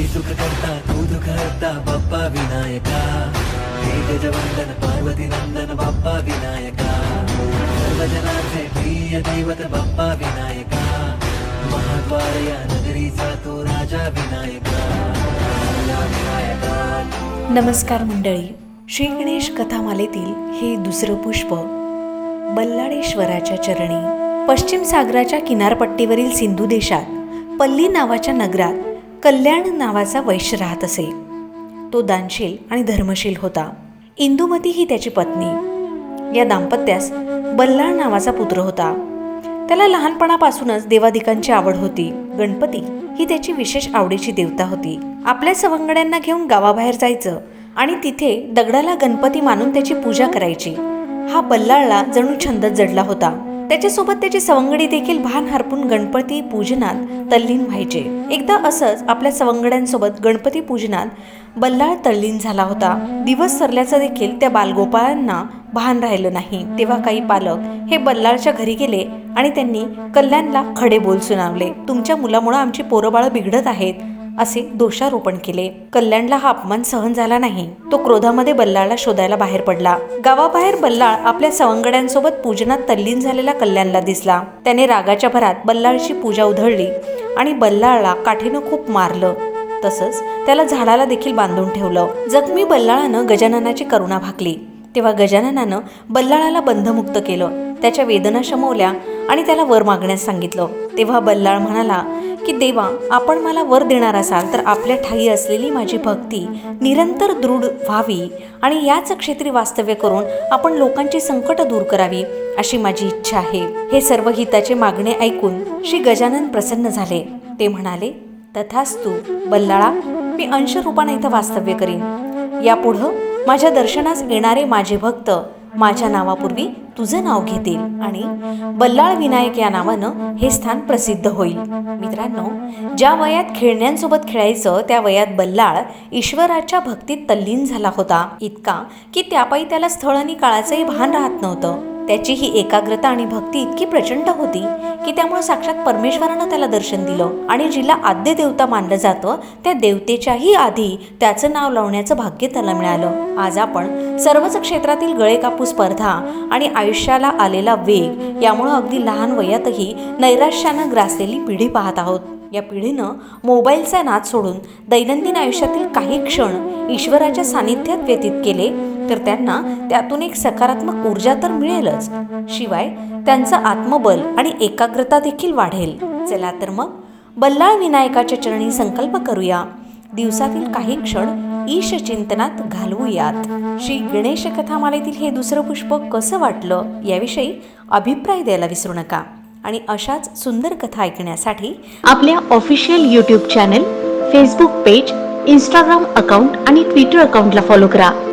हे करता तू दुःख बाप्पा विनायका हे गजवंदन पार्वती नंदन बाप्पा विनायका सर्वजनांचे प्रिय दैवत बाप्पा विनायका महाद्वार या नगरीचा तो राजा विनायका राजा विनायका नमस्कार मंडळी श्री गणेश कथामालेतील हे दुसरं पुष्प बल्लाळेश्वराच्या चरणी पश्चिम सागराच्या किनारपट्टीवरील सिंधू देशात पल्ली नावाच्या नगरात कल्याण नावाचा वैश्य राहत असे. तो दानशील आणि धर्मशील होता. इंदुमती ही त्याची पत्नी. या दाम्पत्यास बल्लाळ नावाचा पुत्र होता. त्याला लहानपणापासूनच देवादिकांची आवड होती. गणपती ही त्याची विशेष आवडीची देवता होती. आपल्या सवंगड्यांना घेऊन गावाबाहेर जायचं आणि तिथे दगडाला गणपती मानून त्याची पूजा करायची. हा बल्लाळला जणू छंदच जडला होता. त्याच्यासोबत त्याची सवंगडी देखील भान हरपून गणपती पूजनात तल्लीन व्हायचे. एकदा असंच आपल्या सवंगड्यांसोबत गणपती पूजनात बल्लाळ तल्लीन झाला होता. दिवस सरल्याचं देखील त्या बालगोपाळांना भान राहिलं नाही. तेव्हा काही पालक हे बल्लाळच्या घरी गेले आणि त्यांनी कल्याणला खडे बोल सुनावले. तुमच्या मुलामुळं आमची पोरबाळं बिघडत आहेत. असे दोषारोपण केले. कल्याणला हा अपमान सहन झाला नाही. तो क्रोधामध्ये बल्लाळला शोधायला बाहेर पडला. गावाबाहेर बल्लाळ आपल्या सवंगड्यांसोबत पूजनात तल्लीन झालेला कल्याणला दिसला. त्याने रागाच्या भरात बल्लाळची पूजा उधळली आणि बल्लाळला काठीनं खूप मारलं. तसंच त्याला झाडाला देखील बांधून ठेवलं. जखमी बल्लाळानं गजाननाची करुणा भाकली. तेव्हा गजाननानं बल्लाळाला बंधमुक्त केलं. त्याच्या वेदना शमवल्या आणि त्याला वर मागण्यास सांगितलं. तेव्हा बल्लाळ म्हणाला की देवा आपण मला वर देणार असाल तर आपल्या ठाई असलेली माझी भक्ती निरंतर दृढ व्हावी आणि याच क्षेत्री वास्तव्य करून आपण लोकांची संकट दूर करावी अशी माझी इच्छा आहे. हे सर्व हिताचे मागणे ऐकून श्री गजानन प्रसन्न झाले. ते म्हणाले तथास्तू बल्लाळा मी अंशरूपाने इथं वास्तव्य करीन. यापुढं माझ्या दर्शनास येणारे माझे भक्त माझ्या नावापूर्वी तुझं नाव घेतील आणि बल्लाळ विनायक या नावानं हे स्थान प्रसिद्ध होईल. मित्रांनो ज्या वयात खेळण्यांसोबत खेळायचं त्या वयात बल्लाळ ईश्वराच्या भक्तीत तल्लीन झाला होता. इतका की त्यापायी त्याला स्थळ आणि काळाचंही भान राहत नव्हतं. त्याची ही एकाग्रता आणि भक्ती इतकी प्रचंड होती की त्यामुळे साक्षात परमेश्वरानं त्याला दर्शन दिलं आणि जिला आद्य देवता मानलं जातं त्या देवतेच्याही आधी त्याचं नाव लावण्याचं भाग्य त्याला मिळालं. आज आपण सर्वच क्षेत्रातील गळे कापू स्पर्धा आणि आयुष्याला आलेला वेग यामुळं अगदी लहान वयातही नैराश्यानं ग्रासलेली पिढी पाहत आहोत. या पिढीनं मोबाईलचा नाद सोडून दैनंदिन आयुष्यातील काही क्षण ईश्वराच्या सानिध्यात व्यतीत केले तर त्यांना त्यातून एक सकारात्मक ऊर्जा तर मिळेलच. शिवाय त्यांचं आत्मबल आणि एकाग्रता देखील वाढेल. चला तर मग बल्लाळ विनायकाच्या चरणी संकल्प करूया. दिवसातील काही क्षण ईश चिंतनात घालवूयात. श्री गणेश कथामालेतील हे दुसरं पुष्प कसं वाटलं याविषयी अभिप्राय द्यायला विसरू नका. आणि अशाच सुंदर कथा ऐकण्यासाठी आपल्या official YouTube channel Facebook page Instagram account आणि ट्विटर अकाउंटला फॉलो करा.